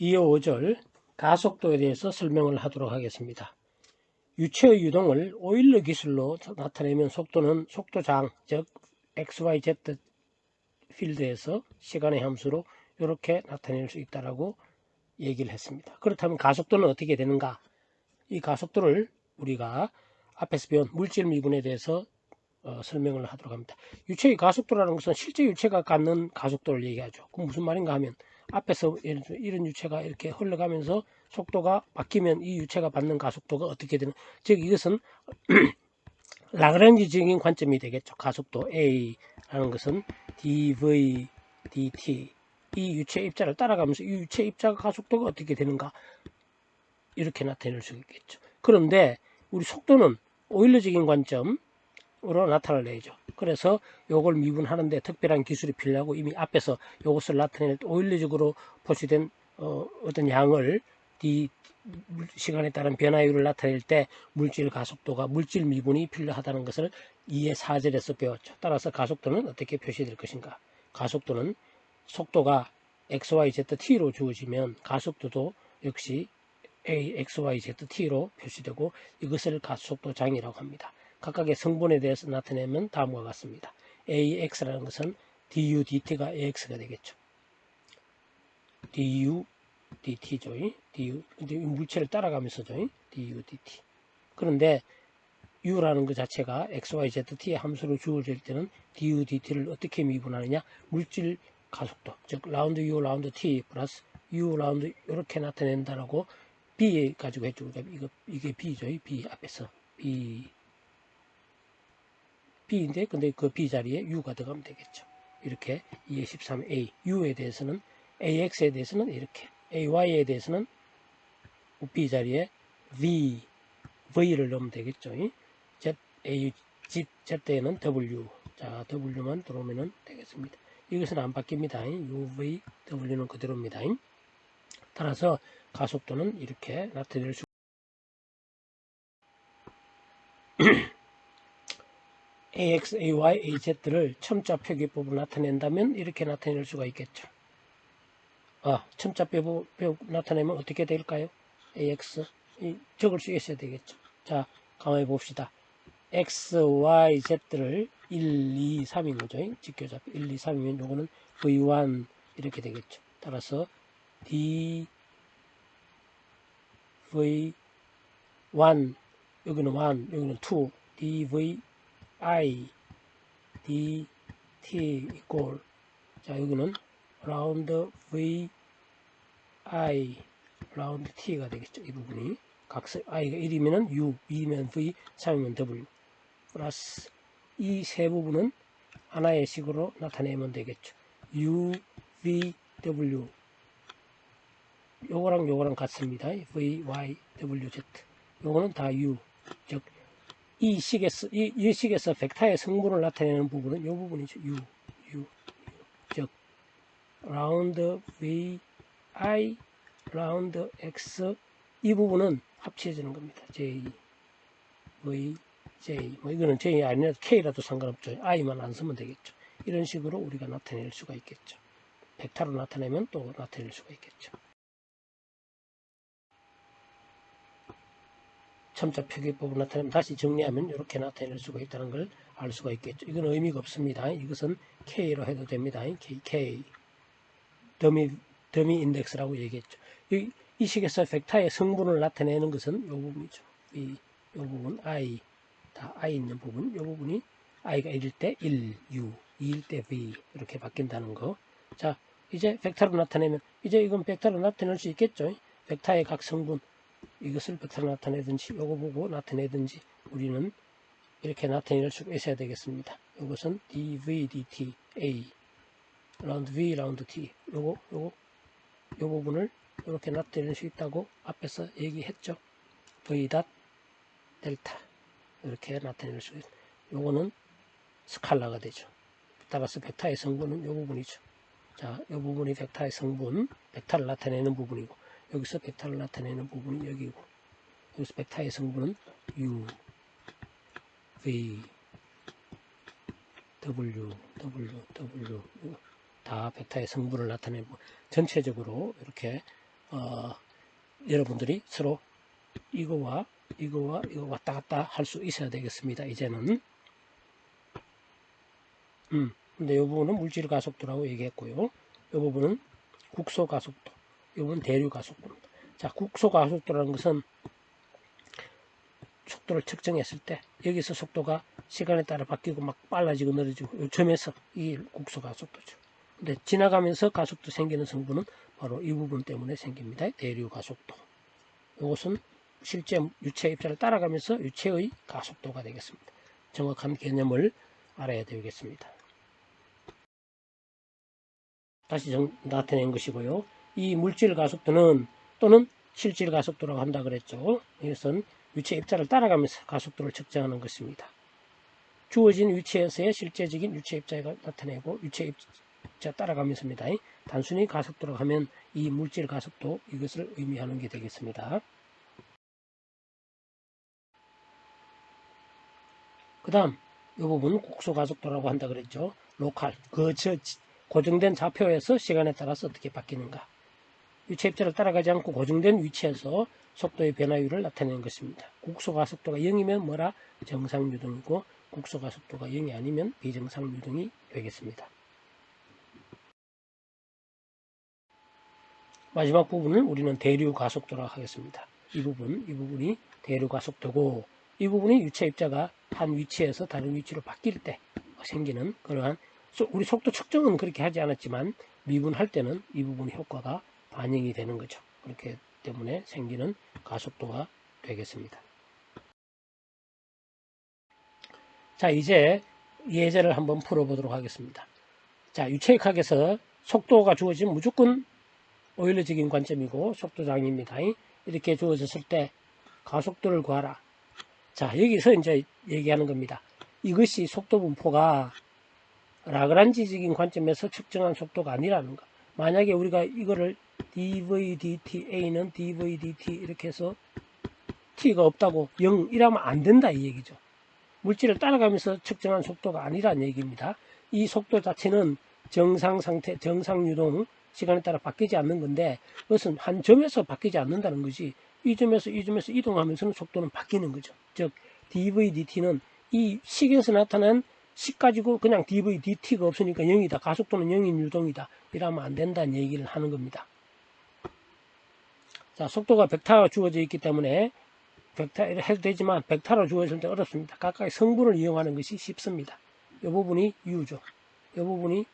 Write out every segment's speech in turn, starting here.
2호 5절 가속도에 대해서 설명을 하도록 하겠습니다. 유체의 유동을 오일러 기술로 나타내면 속도는 속도장, 즉 XYZ 필드에서 시간의 함수로 이렇게 나타낼 수 있다라고 얘기를 했습니다. 그렇다면 가속도는 어떻게 되는가? 이 가속도를 우리가 앞에서 배운 물질 미분에 대해서 어, 설명을 하도록 합니다. 유체의 가속도라는 것은 실제 유체가 갖는 가속도를 얘기하죠. 그 무슨 말인가 하면 앞에서 예를 들어 이런 유체가 이렇게 흘러가면서 속도가 바뀌면 이 유체가 받는 가속도가 어떻게 되는 즉 이것은 라그란지적인 관점이 되겠죠. 가속도 A라는 것은 dv dt 이 유체 입자를 따라가면서 이 유체 입자 가속도가 어떻게 되는가 이렇게 나타낼 수 있겠죠. 그런데 우리 속도는 오일러적인 관점 으로 나타내죠. 그래서 이걸 미분하는데 특별한 기술이 필요하고 이미 앞에서 이것을 나타낼 때 오일러적으로 표시된 어, 어떤 양을 d 시간에 따른 변화율을 나타낼 때 물질 가속도가 물질 미분이 필요하다는 것을 2의 4절에서 배웠죠. 따라서 가속도는 어떻게 표시될 것인가? 가속도는 속도가 xyzt로 주어지면 가속도도 역시 a, xyzt로 표시되고 이것을 가속도 장이라고 합니다. 각각의 성분에 대해서 나타내면 다음과 같습니다. ax라는 것은 du dt가 ax가 되겠죠. du dt죠. du 물체를 따라가면서죠. du dt. 그런데 u라는 것 자체가 xyzt의 함수로 주어질 때는 du dt를 어떻게 미분하느냐? 물질 가속도, 즉 라운드 u 라운드 t 플러스 u 라운드 이렇게 나타낸다라고 b 가지고 해주고 이거 이게 b죠. b 앞에서 b b인데 근데 그 b 자리에 u가 들어가면 되겠죠. 이렇게 2의 13a u에 대해서는 ax에 대해서는 이렇게 ay에 대해서는 b 자리에 v v를 넣으면 되겠죠. z a z z에는 w 자 w만 들어오면 되겠습니다. 이것은 안 바뀝니다. uv w는 그대로입니다. 따라서 가속도는 이렇게 나타낼 수 ax, ay, az를 첨자 표기법으로 나타낸다면 이렇게 나타낼 수가 있겠죠. 아, 첨자 표기 나타내면 어떻게 될까요? ax 적을 수 있어야 되겠죠. 자, 가만히 봅시다. x, y, z를 1, 2, 3인 거죠. 직교잡 1, 2, 3이면 요거는 v1 이렇게 되겠죠. 따라서 d v1 여기는 1 여기는 2 dvi dt 이꼴 자 여기는 라운드 vi 라운드 t가 되겠죠. 이 부분이 각서 i가 1이면 u, 2이면 v, 3이면 w 플러스 이 세 부분은 하나의 식으로 나타내면 되겠죠. u, v, w 요거랑 요거랑 같습니다. v, y, w, z 요거는 다 u 즉 이 식에서 이, 이 식에서 벡터의 성분을 나타내는 부분은 요 부분이죠. u, u, u. 즉 라운드 v, i, 라운드 x 이 부분은 합쳐지는 겁니다. j, v, j 뭐 이거는 j 아니라 k라도 상관없죠. i만 안 쓰면 되겠죠. 이런 식으로 우리가 나타낼 수가 있겠죠. 벡터로 나타내면 또 나타낼 수가 있겠죠. 첨자 표기법을 나타내면 다시 정리하면 이렇게 나타낼 수가 있다는 걸 알 수가 있겠죠. 이건 의미가 없습니다. 이것은 K로 해도 됩니다. K, K. 더미, 더미 인덱스라고 얘기했죠. 이, 이 식에서 벡터의 성분을 나타내는 것은 이 부분이죠. 이, 이 부분, I. 다 I 있는 부분, 이 부분이 I가 1일 때 1, U, 2일 때 V. 이렇게 바뀐다는 거. 자, 이제 벡터로 나타내면, 이제 이건 벡터로 나타낼 수 있겠죠. 벡터의 각 성분, 이것을 벡터로 나타내든지 요거 보고 나타내든지 우리는 이렇게 나타낼 수 있어야 되겠습니다. 이것은 dv dt a 라운드 v 라운드 t 요거 요거 요 부분을 이렇게 나타낼 수 있다고 앞에서 얘기했죠. v 닷 델타 이렇게 나타낼 수 있. 요거는 스칼라가 되죠. 따라서 벡터의 성분은 요 부분이죠. 자, 요 부분이 벡터의 성분, 벡터를 나타내는 부분이고 여기서 벡터를 나타내는 부분이 여기고 여기서 벡터의 성분은 U, V, W, W, W 다 벡터의 성분을 나타내고 전체적으로 이렇게 어, 여러분들이 서로 이거와 이거와 이거 왔다 갔다 할 수 있어야 되겠습니다. 이제는 음, 근데 이 부분은 물질 가속도라고 얘기했고요. 이 부분은 국소 가속도, 이 부분은 대류 가속도입니다. 자, 국소 가속도라는 것은 속도를 측정했을 때 여기서 속도가 시간에 따라 바뀌고 막 빨라지고 느려지고 요점에서 이 국소 가속도죠. 근데 지나가면서 가속도 생기는 성분은 바로 이 부분 때문에 생깁니다. 대류 가속도. 이것은 실제 유체 입자를 따라가면서 유체의 가속도가 되겠습니다. 정확한 개념을 알아야 되겠습니다. 다시 정, 나타낸 것이고요. 이 물질 가속도는 또는 실질 가속도라고 한다 그랬죠. 이것은 유체 입자를 따라가면서 가속도를 측정하는 것입니다. 주어진 위치에서의 실제적인 유체 입자가 나타내고 유체 입자 따라가면서입니다. 단순히 가속도라고 하면 이 물질 가속도 이것을 의미하는 게 되겠습니다. 그 다음 이 부분은 국소 가속도라고 한다 그랬죠. 로컬 그 저, 고정된 좌표에서 시간에 따라서 어떻게 바뀌는가. 유체 입자를 따라가지 않고 고정된 위치에서 속도의 변화율을 나타내는 것입니다. 국소 가 속도가 0이면 뭐라? 정상 유동이고 국소 가 속도가 0이 아니면 비정상 유동이 되겠습니다. 마지막 부분을 우리는 대류 가속도라고 하겠습니다. 이 부분, 이 부분이 대류 가속도고 이 부분이 유체 입자가 한 위치에서 다른 위치로 바뀔 때 생기는 그러한 우리 속도 측정은 그렇게 하지 않았지만 미분할 때는 이 부분 효과가 반영이 되는 거죠. 그렇기 때문에 생기는 가속도가 되겠습니다. 자 이제 예제를 한번 풀어보도록 하겠습니다. 자 유체역학에서 속도가 주어지면 무조건 오일러적인 관점이고 속도장입니다. 이렇게 주어졌을 때 가속도를 구하라. 자 여기서 이제 얘기하는 겁니다. 이것이 속도 분포가 라그란지적인 관점에서 측정한 속도가 아니라는 거. 만약에 우리가 이거를 dvdta는 dvdt 이렇게 해서 t가 없다고 0 이라면 안 된다 이 얘기죠. 물질을 따라가면서 측정한 속도가 아니란 얘기입니다. 이 속도 자체는 정상 상태, 정상 유동 시간에 따라 바뀌지 않는 건데 그것은 한 점에서 바뀌지 않는다는 것이 이 점에서 이 점에서 이동하면서는 속도는 바뀌는 거죠. 즉 dvdt는 이 식에서 나타난 식 가지고 그냥 dv dt가 없으니까 0이다. 가속도는 0인 유동이다. 이러면 안 된다는 얘기를 하는 겁니다. 자, 속도가 벡터가 주어져 있기 때문에 벡터를 해도 되지만 벡터로 주어질 때 어렵습니다. 각각의 성분을 이용하는 것이 쉽습니다. 이 부분이 U죠. 이 부분이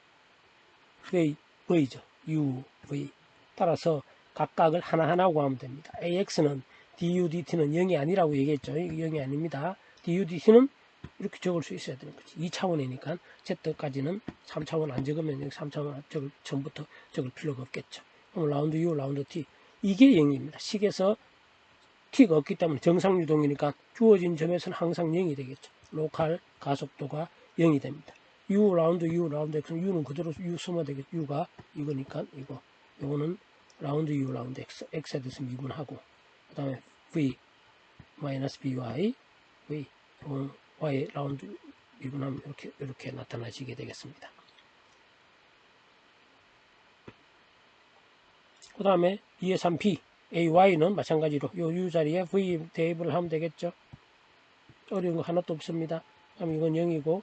V, V죠. U, V. 따라서 각각을 하나하나 구하면 됩니다. AX는 DU, DT는 0이 아니라고 얘기했죠. 0이 아닙니다. DU, DT는 이렇게 적을 수 있어야 되는 거지. 2차원이니까 Z까지는 3차원 안 적으면 여기 3차원 적을 처음부터 적을 필요가 없겠죠. 그럼 라운드 U, 라운드 T. 이게 0입니다. 식에서 t가 없기 때문에 정상 유동이니까 주어진 점에서는 항상 0이 되겠죠. 로컬 가속도가 0이 됩니다. u 라운드 u 라운드 x u는 그대로 u 쓰면 되겠죠. u가 이거니까 이거 요거는 라운드 u 라운드 x x에 대해서 미분하고 그 다음에 v 마이너스 by v y 라운드 미분하면 이렇게 이렇게 나타나지게 되겠습니다. 그 다음에 2의 3b AY는 마찬가지로 요 U 자리에 V 대입을 하면 되겠죠. 어려운 거 하나도 없습니다. 그럼 이건 0이고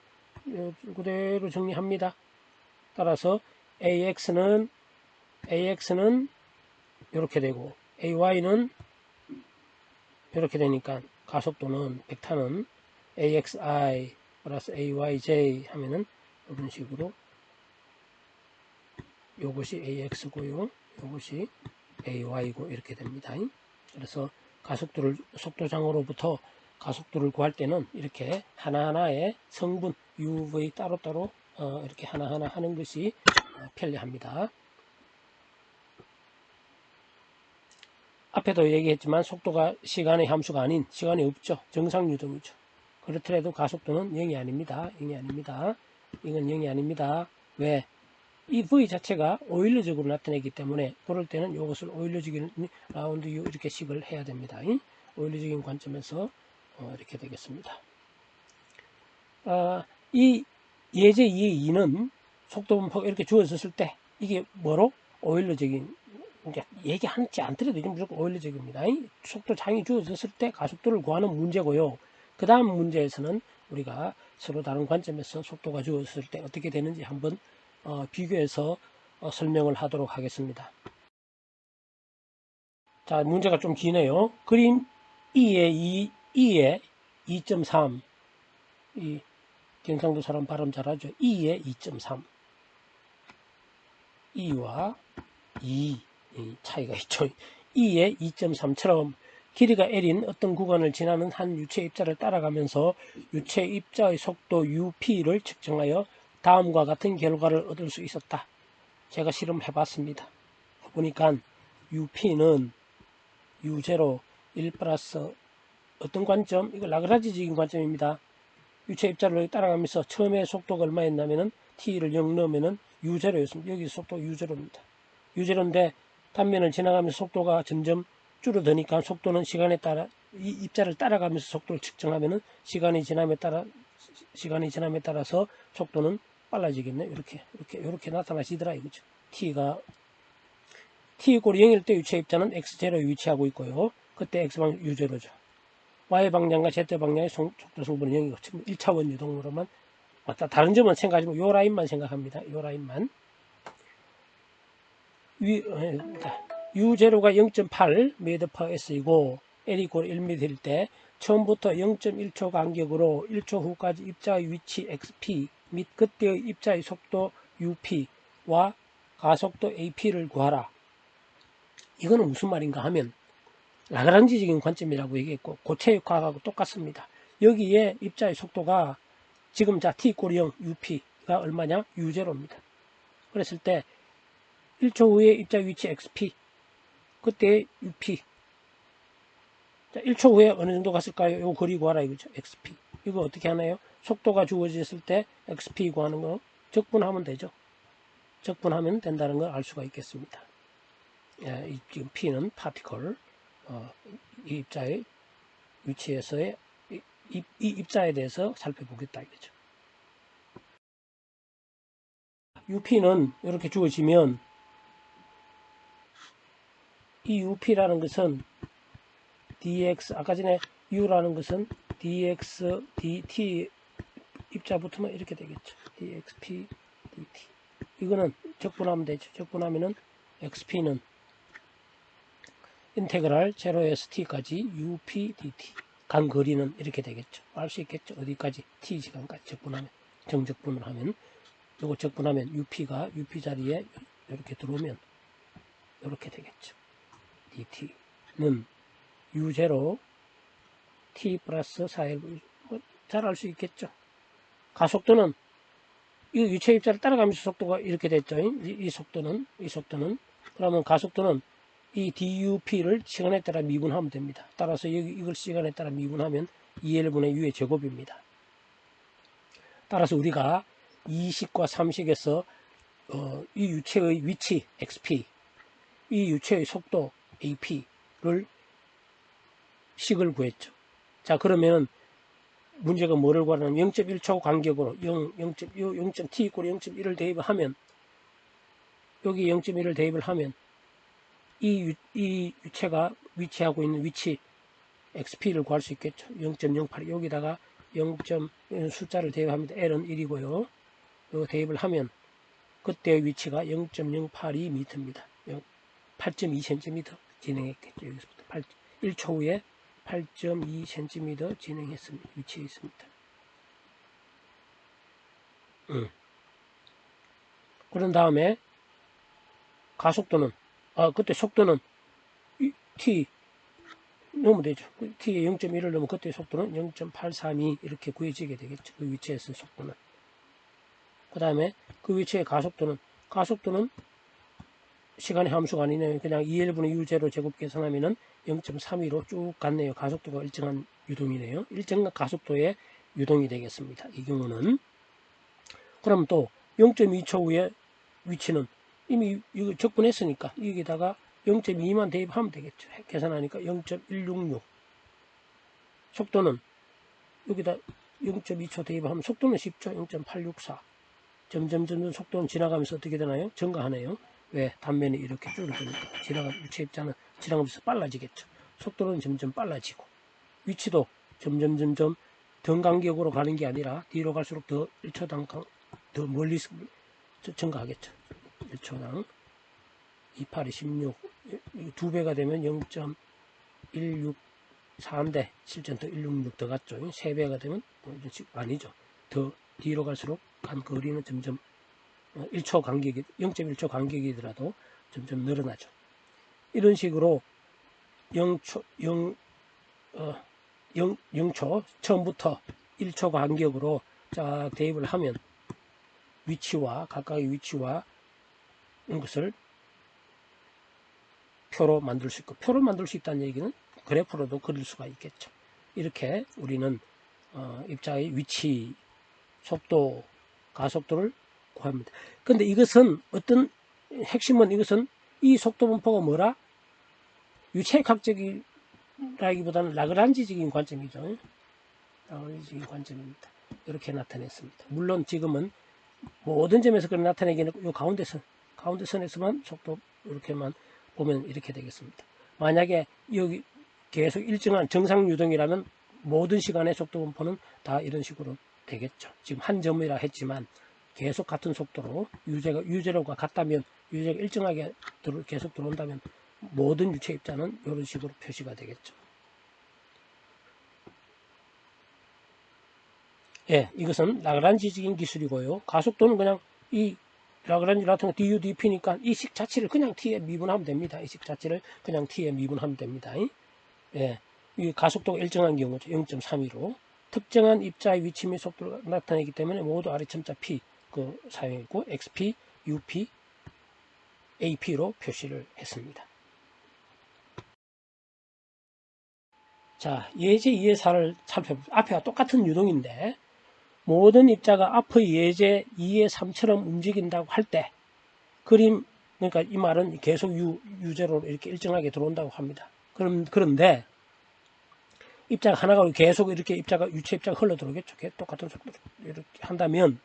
그대로 정리합니다. 따라서 AX는 AX는 이렇게 되고 AY는 이렇게 되니까 가속도는 벡터는 AXI 플러스 AYJ 하면은 이런 식으로 요것이 AX고요. 요것이 AY고 이렇게 됩니다. 그래서 가속도를 속도장으로부터 가속도를 구할 때는 이렇게 하나하나의 성분 UV 따로따로 어, 이렇게 하나하나 하는 것이 어, 편리합니다. 앞에도 얘기했지만 속도가 시간의 함수가 아닌 시간이 없죠. 정상 유동이죠. 그렇더라도 가속도는 0이 아닙니다. 0이 아닙니다. 이건 0이 아닙니다. 왜? 이 V 자체가 오일러적으로 나타내기 때문에 그럴 때는 이것을 오일러적인 라운드 U 이렇게 식을 해야 됩니다. 오일러적인 관점에서 어, 이렇게 되겠습니다. 아, 이 예제 2의 2는 속도 분포가 이렇게 주어졌을 때 이게 뭐로? 오일러적인 이제 얘기하지 않더라도 이제 무조건 오일러적입니다. 속도 장이 주어졌을 때 가속도를 구하는 문제고요. 그 다음 문제에서는 우리가 서로 다른 관점에서 속도가 주어졌을 때 어떻게 되는지 한번 어, 비교해서 어, 설명을 하도록 하겠습니다. 자, 문제가 좀 기네요. 그림 2에 2, 2에 2.3. 이 경상도 사람 발음 잘하죠. 2에 2.3. 2와 2이 차이가 있죠. 2에 2.3처럼 길이가 L인 어떤 구간을 지나는 한 유체 입자를 따라가면서 유체 입자의 속도 UP를 측정하여 다음과 같은 결과를 얻을 수 있었다. 제가 실험해 봤습니다. 보니까 UP는 U0 1 플러스 어떤 관점? 이거 라그라지적인 관점입니다. 유체 입자를 따라가면서 처음에 속도가 얼마였냐면은 T를 0 넣으면은 U0였습니다. 여기 속도 U0입니다. U0인데 단면을 지나가면서 속도가 점점 줄어드니까 속도는 시간에 따라 이 입자를 따라가면서 속도를 측정하면은 시간이 지남에 따라 시간이 지남에 따라서 속도는 빨라지겠네. 이렇게 이렇게 이렇게 나타나시더라 이거죠. t가 t 이꼴 0일 때 유체 입자는 x0에 위치하고 있고요. 그때 x방 u0죠. y 방향과 z 방향의 속도 성분은 0이고 지금 1차원 유동으로만 맞다. 다른 점은 생각하지 말고 요 라인만 생각합니다. 요 라인만. 위, U0가 0.8 m/s 이고 L 이꼴 1m일 때 처음부터 0.1초 간격으로 1초 후까지 입자의 위치 XP 및 그때의 입자의 속도 UP와 가속도 AP를 구하라. 이거는 무슨 말인가 하면 라그랑지적인 관점이라고 얘기했고 고체 과학하고 똑같습니다. 여기에 입자의 속도가 지금 자 T 꼴0 UP가 얼마냐? U0입니다. 그랬을 때 1초 후에 입자 위치 XP 그때 UP 자, 1초 후에 어느 정도 갔을까요? 이거 거리 구하라 이거죠. XP 이거 어떻게 하나요? 속도가 주어졌을 때 XP 구하는 거 적분하면 되죠. 적분하면 된다는 걸 알 수가 있겠습니다. 예, 이, 지금 P는 파티클 어, 이 입자의 위치에서의 이, 이, 이 입자에 대해서 살펴보겠다 이거죠. UP는 이렇게 주어지면 이 UP라는 것은 dx 아까 전에 u라는 것은 dx dt 입자 붙으면 이렇게 되겠죠. dxp dt 이거는 적분하면 되죠. 적분하면은 xp는 인테그랄 0에서 t까지 up dt 간 거리는 이렇게 되겠죠. 알 수 있겠죠. 어디까지 t 시간까지 적분하면 정적분을 하면 요거 적분하면 up가 up 자리에 이렇게 들어오면 이렇게 되겠죠. dt는 u0 t 플러스 4일 잘알 수 있겠죠. 가속도는 이 유체 입자를 따라가면서 속도가 이렇게 됐죠. 이, 이 속도는 이 속도는 그러면 가속도는 이 dup를 시간에 따라 미분하면 됩니다. 따라서 이걸 시간에 따라 미분하면 2L분의 U의 제곱입니다. 따라서 우리가 2식과 3식에서 어, 이 유체의 위치 XP, 이 유체의 속도 AP를 식을 구했죠. 자, 그러면 문제가 뭐를 구하냐면 0.1초 간격으로 0, 0. 0.t 이꼴 0.1을 대입을 하면 여기 0.1을 대입을 하면 이, 유, 이 유체가 위치하고 있는 위치 XP를 구할 수 있겠죠. 0.08 여기다가 0. 숫자를 대입합니다. L은 1이고요. 이거 대입을 하면 그때의 위치가 0.082m입니다. 8.2cm 진행했겠죠. 여기서부터 8, 1초 후에 8.2cm 진행했습니다. 위치해 있습니다. 음. 그런 다음에 가속도는 아 그때 속도는 t 넣으면 되죠. t에 0.1을 넣으면 그때 속도는 0.832 이렇게 구해지게 되겠죠. 그 위치에서 속도는. 그 다음에 그 위치의 가속도는 가속도는 시간의 함수가 아니네요. 그냥 2L분의 U0 제곱 계산하면은 0.32로 쭉 갔네요. 가속도가 일정한 유동이네요. 일정한 가속도의 유동이 되겠습니다. 이 경우는. 그럼 또 0.2초 후에 위치는 이미 이거 적분했으니까 여기다가 0.2만 대입하면 되겠죠. 계산하니까 0.166. 속도는 여기다 0.2초 대입하면 속도는 쉽죠. 0.864. 점점 점점 속도는 지나가면서 어떻게 되나요? 증가하네요. 왜? 단면이 이렇게 줄어드니까. 지나가, 유체 입자는 지나가면서 빨라지겠죠. 속도는 점점 빨라지고, 위치도 점점, 점점 등 간격으로 가는 게 아니라 뒤로 갈수록 더 1초당 강- 더 멀리 스- 증가하겠죠. 1초당 28이 16, 두 배가 되면 0.164인데 실전 더 166 더 갔죠. 세 배가 되면 뭐 이런 식 아니죠. 더 뒤로 갈수록 간 거리는 점점 1초 간격이 0.1초 간격이더라도 점점 늘어나죠. 이런 식으로 0초 0 어, 0, 0초 처음부터 1초 간격으로 쫙 대입을 하면 위치와 각각의 위치와 이것을 표로 만들 수 있고 표로 만들 수 있다는 얘기는 그래프로도 그릴 수가 있겠죠. 이렇게 우리는 어, 입자의 위치, 속도, 가속도를 구합니다. 근데 이것은 어떤 핵심은 이것은 이 속도 분포가 뭐라? 유체학적이라기보다는 라그란지적인 관점이죠. 라그란지적인 관점입니다. 이렇게 나타냈습니다. 물론 지금은 모든 점에서 그런 나타내기는 이 가운데 선, 가운데 선에서만 속도 이렇게만 보면 이렇게 되겠습니다. 만약에 여기 계속 일정한 정상 유동이라면 모든 시간의 속도 분포는 다 이런 식으로 되겠죠. 지금 한 점이라 했지만 계속 같은 속도로 유제가 유제로가 같다면 유제가 일정하게 들어, 계속 들어온다면 모든 유체 입자는 이런 식으로 표시가 되겠죠. 예, 이것은 라그란지적인 기술이고요. 가속도는 그냥 이 라그란지 같은 거 du, dp니까 이 식 자체를 그냥 t에 미분하면 됩니다. 이 식 자체를 그냥 t에 미분하면 됩니다. 예, 이 가속도가 일정한 경우죠. 0.32로 특정한 입자의 위치 및 속도가 나타내기 때문에 모두 아래첨자 p 그 사용했고 xp, up, ap로 표시를 했습니다. 자, 예제 2의 4를 살펴보죠. 앞에와 똑같은 유동인데 모든 입자가 앞의 예제 2의 3처럼 움직인다고 할 때 그림 그러니까 이 말은 계속 유, 유제로 이렇게 일정하게 들어온다고 합니다. 그럼 그런데 입자가 하나가 계속 이렇게 입자가 유체 입자가 흘러 들어오겠죠. 똑같은 속도로 이렇게 한다면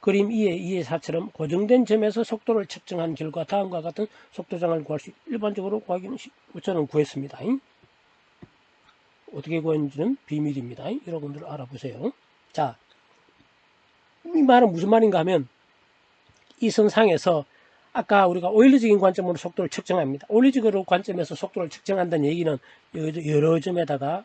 그림 2의 2의 4처럼 고정된 점에서 속도를 측정한 결과 다음과 같은 속도장을 구할 수 일반적으로 구하기는 저는 구했습니다. 어떻게 구했는지는 비밀입니다. 여러분들 알아보세요. 자, 이 말은 무슨 말인가 하면 이 선상에서 아까 우리가 오일리적인 관점으로 속도를 측정합니다. 오일리적으로 관점에서 속도를 측정한다는 얘기는 여러 점에다가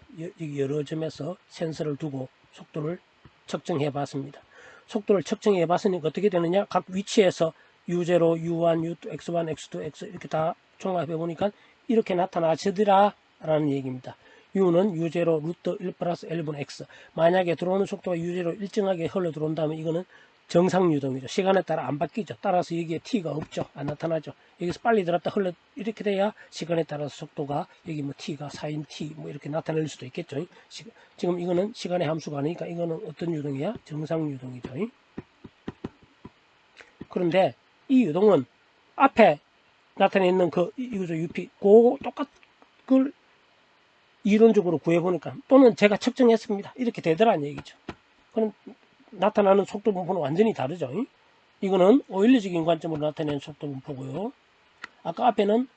여러 점에서 센서를 두고 속도를 측정해 봤습니다. 속도를 측정해 봤으니까 어떻게 되느냐? 각 위치에서 U0, U1, U2, X1, X2, X 이렇게 다 종합해 보니까 이렇게 나타나지더라 라는 얘기입니다. U는 U0 루트 1 플러스 1분 X. 만약에 들어오는 속도가 U0 일정하게 흘러 들어온다면 이거는 정상 유동이죠. 시간에 따라 안 바뀌죠. 따라서 여기에 T가 없죠. 안 나타나죠. 여기서 빨리 들었다 흘러 이렇게 돼야 시간에 따라서 속도가 여기 뭐 T가 4인 T 뭐 이렇게 나타낼 수도 있겠죠. 지금 이거는 시간의 함수가 아니니까 이거는 어떤 유동이야? 정상 유동이죠. 그런데 이 유동은 앞에 나타내 있는 그 이거죠. UP 그 똑같 그 이론적으로 구해보니까 또는 제가 측정했습니다. 이렇게 되더라는 얘기죠. 그럼 나타나는 속도 분포는 완전히 다르죠. 이거는 오일리적인 관점으로 나타내는 속도 분포고요. 아까 앞에는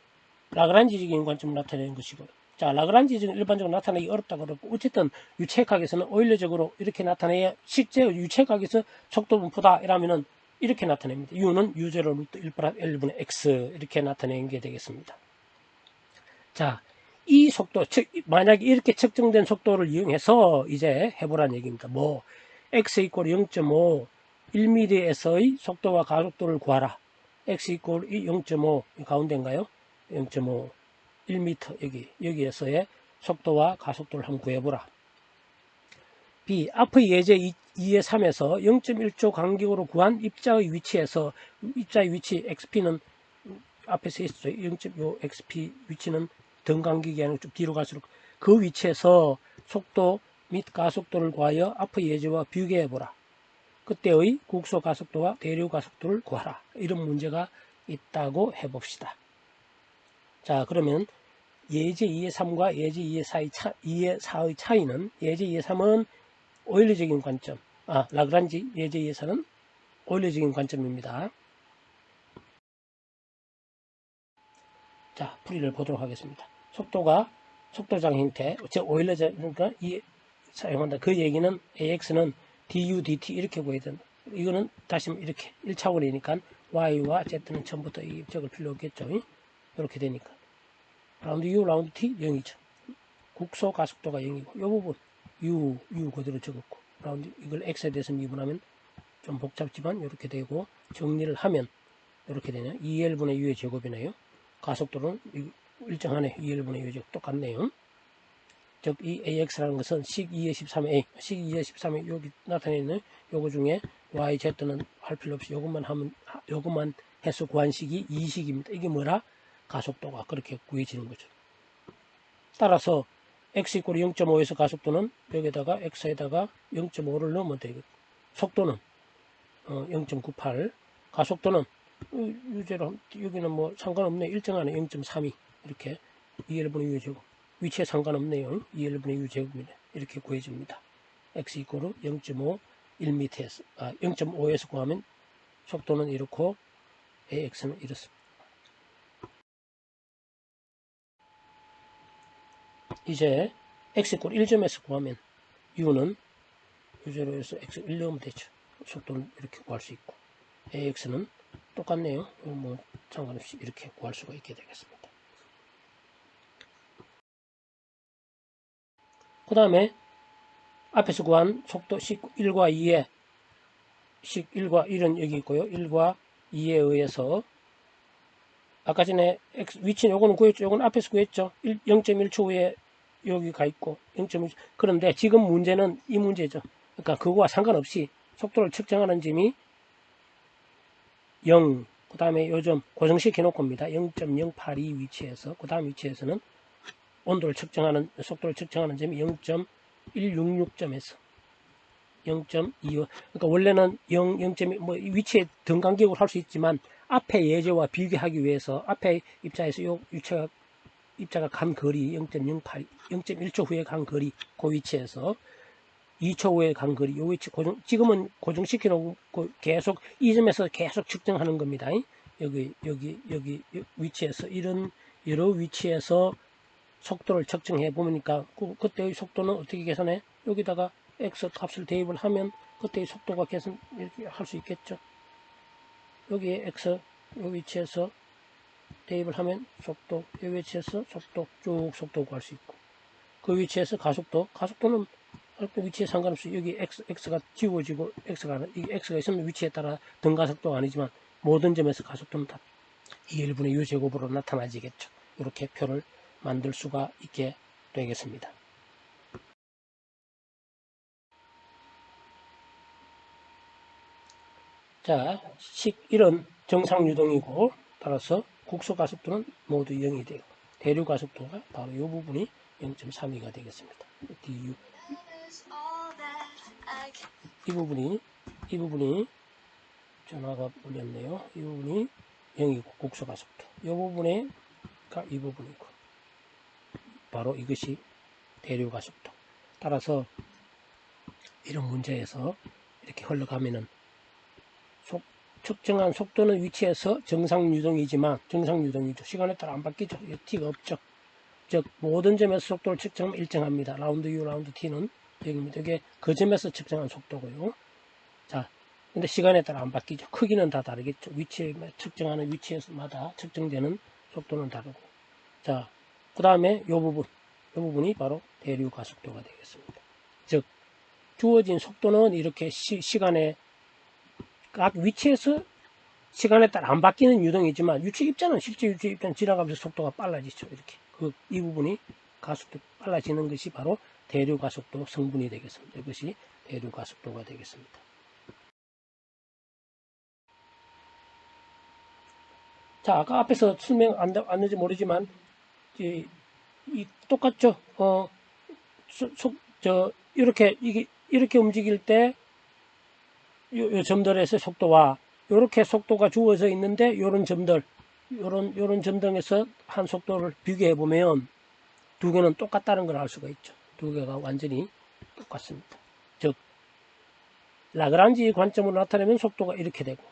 라그란지적인 관점으로 나타내는 것이고요. 자, 라그란지적인 일반적으로 나타내기 어렵다 그러고 어쨌든 유체각에서는 오일리적으로 이렇게 나타내야 실제 유체각에서 속도 분포다 이러면은 이렇게 나타냅니다. U는 U0 루트 1 플러스 1분의 X 이렇게 나타내는 게 되겠습니다. 자, 이 속도, 즉, 만약에 이렇게 측정된 속도를 이용해서 이제 해보라는 얘기입니다. 뭐, x 이꼴 0.5, 1mm에서의 속도와 가속도를 구하라. x 이꼴 0.5, 가운데인가요? 0.5, 1m, 여기, 여기에서의 속도와 가속도를 한번 구해보라. B. 앞의 예제 2의 3에서 0.1초 간격으로 구한 입자의 위치에서 입자의 위치 XP는 앞에서 있었죠. 0.5 XP 위치는 등 간격이 아니고 쭉 뒤로 갈수록 그 위치에서 속도 및 가속도를 구하여 앞의 예제와 비교해보라. 그때의 국소 가속도와 대류 가속도를 구하라. 이런 문제가 있다고 해봅시다. 자, 그러면 예제 2의 3과 예제 2의 4의, 차, 2의 4의 차이는 예제 2의 3은 오일리적인 관점, 아, 라그란지 예제 2의 4는 오일리적인 관점입니다. 자, 풀이를 보도록 하겠습니다. 속도가 속도장 형태, 즉 오일러자 그러니까 이 사용한다. 그 얘기는 AX는 du dt 이렇게 구해야 된다. 이거는 다시 이렇게 1차원이니까 y와 z는 처음부터 이 적을 필요 없겠죠. 이렇게 되니까 라운드 u, 라운드 t 0이죠. 국소 가속도가 0이고 이 부분 u, u 그대로 적었고 라운드 이걸 x에 대해서 미분하면 좀 복잡지만 이렇게 되고 정리를 하면 이렇게 되네요. 2L분의 U의 제곱이네요. 가속도는 이- 일정하네. 2L분의 U의 제곱 똑같네요. 즉, 이 AX라는 것은 식 2의 13A, 식 2의 13A 여기 나타내 있는 요거 중에 Y, Z는 할 필요 없이 요것만 하면, 하- 요것만 해서 구한 식이 이 식입니다. 이게 뭐라? 가속도가 그렇게 구해지는 거죠. 따라서 X 이꼴 0.5에서 가속도는 여기다가 X에다가 0.5를 넣으면 되겠고, 속도는 어, 0.98, 가속도는 어, 유제로 여기는 뭐 상관없네 일정하네 0.32 이렇게 2L분의 U 제곱 위치에 상관없네요. 2L분의 U 제곱이네 이렇게 구해집니다. X 이코로 0.5 1m에서 아 0.5에서 구하면 속도는 이렇고 AX는 이렇습니다. 이제 X 이코로 1점에서 구하면 U는 U제로에서 X 1 넣으면 되죠. 속도는 이렇게 구할 수 있고 AX는 똑같네요. 뭐 상관없이 이렇게 구할 수가 있게 되겠습니다. 그 다음에 앞에서 구한 속도 식 1과 2에 식 1과 1은 여기 있고요. 1과 2에 의해서 아까 전에 X, 위치는 요거는 구했죠. 요거는 앞에서 구했죠. 0.1초 후에 여기 가 있고 0.1초 그런데 지금 문제는 이 문제죠. 그러니까 그거와 상관없이 속도를 측정하는 점이 0, 그 다음에 요즘 고정시켜 놓고 입니다. 0.082 위치에서, 그 다음 위치에서는 온도를 측정하는, 속도를 측정하는 점이 0.166점에서 0.25. 그러니까 원래는 0, 0. 뭐 위치에 등간격으로 할수 있지만 앞에 예제와 비교하기 위해서 앞에 입자에서 요 위치가 입자가 간 거리 0.08, 0.1초 후에 간 거리 그 위치에서 2초 후에 간 거리, 요 위치 고정, 지금은 고정시켜 놓고 계속 이 점에서 계속 측정하는 겁니다. 여기, 여기, 여기 위치에서 이런, 여러 위치에서 속도를 측정해 보니까 그, 그때의 속도는 어떻게 계산해? 여기다가 x 값을 대입을 하면 그때의 속도가 계산 이렇게 할 수 있겠죠. 여기에 x 요 위치에서 대입을 하면 속도, 이 위치에서 속도 쭉 속도 구할 수 있고 그 위치에서 가속도, 가속도는 그 위치에 상관없이 여기 x, x가 지워지고 x가 이게 x가 있으면 위치에 따라 등가속도가 아니지만 모든 점에서 가속도는 다 2일분의 u 제곱으로 나타나지겠죠. 이렇게 표를 만들 수가 있게 되겠습니다. 자, 식 1은 정상 유동이고 따라서 국소 가속도는 모두 0이 되고 대류 가속도가 바로 이 부분이 0.32가 되겠습니다. du 이 부분이 이 부분이 전화가 울렸네요. 이 부분이 0이고 국소 가속도. 이 부분에가 이 부분이고 바로 이것이 대류 가속도. 따라서 이런 문제에서 이렇게 흘러가면은 속, 측정한 속도는 위치에서 정상 유동이지만 정상 유동이죠. 시간에 따라 안 바뀌죠. t가 없죠. 즉 모든 점에서 속도를 측정하면 일정합니다. 라운드 u, 라운드 t는 여기입니다. 이게 그 점에서 측정한 속도고요. 자, 근데 시간에 따라 안 바뀌죠. 크기는 다 다르겠죠. 위치에 측정하는 위치에서마다 측정되는 속도는 다르고. 자, 그 다음에 이 부분, 이 부분이 바로 대류 가속도가 되겠습니다. 즉, 주어진 속도는 이렇게 시, 시간에 각 위치에서 시간에 따라 안 바뀌는 유동이지만 위치 입자는 실제 위치 입자는 지나가면서 속도가 빨라지죠. 이렇게 그 이 부분이 가속도 빨라지는 것이 바로 대류 가속도 성분이 되겠습니다. 이것이 대류 가속도가 되겠습니다. 자, 아까 앞에서 설명 안, 안 했는지 모르지만 이, 이 똑같죠. 어, 소, 소, 저 이렇게 이게 이렇게 움직일 때 요, 요 점들에서 속도와 이렇게 속도가 주어져 있는데 이런 점들 요런 요런 점등에서 한 속도를 비교해 보면 두 개는 똑같다는 걸 알 수가 있죠. 두 개가 완전히 똑같습니다. 즉 라그란지 관점으로 나타내면 속도가 이렇게 되고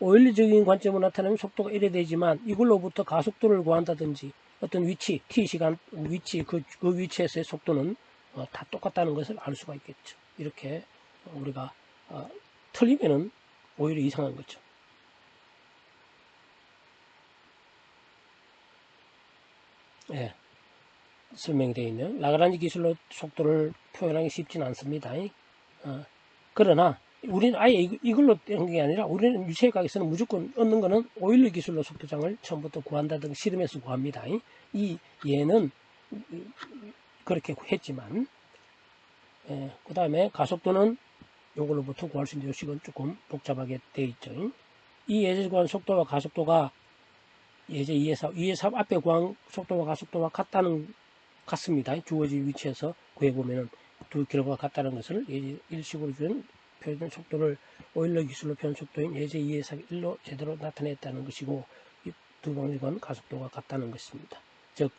오일리적인 관점으로 나타내면 속도가 이래 되지만 이걸로부터 가속도를 구한다든지 어떤 위치, t 시간 위치 그, 그 위치에서의 속도는 어, 다 똑같다는 것을 알 수가 있겠죠. 이렇게 우리가 어, 틀리면은 오히려 이상한 거죠. 예, 설명이 되어 있네요. 라그란지 기술로 속도를 표현하기 쉽지는 않습니다. 어, 그러나 우리는 아예 이- 이걸로 된 게 아니라 우리는 유체각에서는 무조건 얻는 거는 오일러 기술로 속도장을 처음부터 구한다든가 실험해서 구합니다. 이 얘는 그렇게 했지만 그 다음에 가속도는 이걸로부터 구할 수 있는 요식은 조금 복잡하게 되어 있죠. 이 예제 구한 속도와 가속도가 예제 2의 3, 2의 3 앞에 구한 속도와 가속도와 같다는 같습니다. 주어진 위치에서 구해보면은 두 결과가 같다는 것을 예제 1식으로 준 표현 속도를 오일러 기술로 표현 속도인 예제 2의 3, 1로 제대로 나타냈다는 것이고 이두 방식은 가속도가 같다는 것입니다. 즉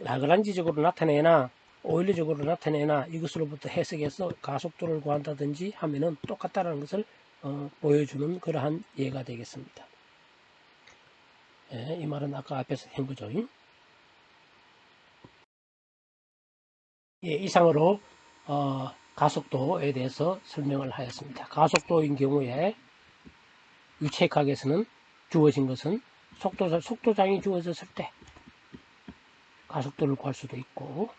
라그란지적으로 나타내나 오일러적으로 나타내나 이것으로부터 해석해서 가속도를 구한다든지 하면은 똑같다는 것을 어, 보여주는 그러한 예가 되겠습니다. 예, 이 말은 아까 앞에서 한 거죠. 예, 이상으로 어, 가속도에 대해서 설명을 하였습니다. 가속도인 경우에 유체각에서는 주어진 것은 속도장, 속도장이 주어졌을 때 가속도를 구할 수도 있고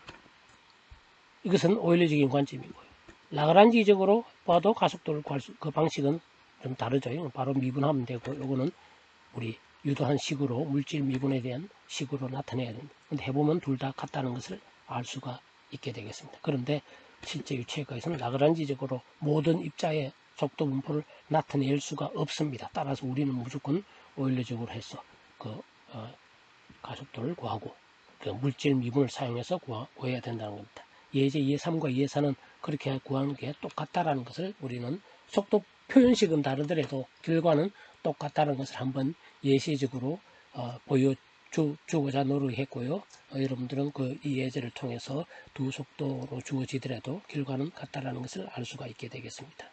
이것은 오일러적인 관점이고요. 라그란지적으로 봐도 가속도를 구할 수, 그 방식은 좀 다르죠. 바로 미분하면 되고 요거는 우리 유도한 식으로 물질 미분에 대한 식으로 나타내야 됩니다. 근데 해보면 둘 다 같다는 것을 알 수가 있게 되겠습니다. 그런데 실제 유체과에서는 라그란지적으로 모든 입자의 속도 분포를 나타낼 수가 없습니다. 따라서 우리는 무조건 오일러적으로 해서 그 어, 가속도를 구하고 그 물질 미분을 사용해서 구하, 구해야 된다는 겁니다. 예제 2의 3과 2의 4는 그렇게 구하는 게 똑같다라는 것을 우리는 속도 표현식은 다르더라도 결과는 똑같다는 것을 한번 예시적으로 어, 보여 주, 주고자 노력했고요. 어, 여러분들은 그 이 예제를 통해서 두 속도로 주어지더라도 결과는 같다라는 것을 알 수가 있게 되겠습니다.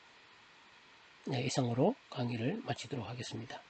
네, 이상으로 강의를 마치도록 하겠습니다.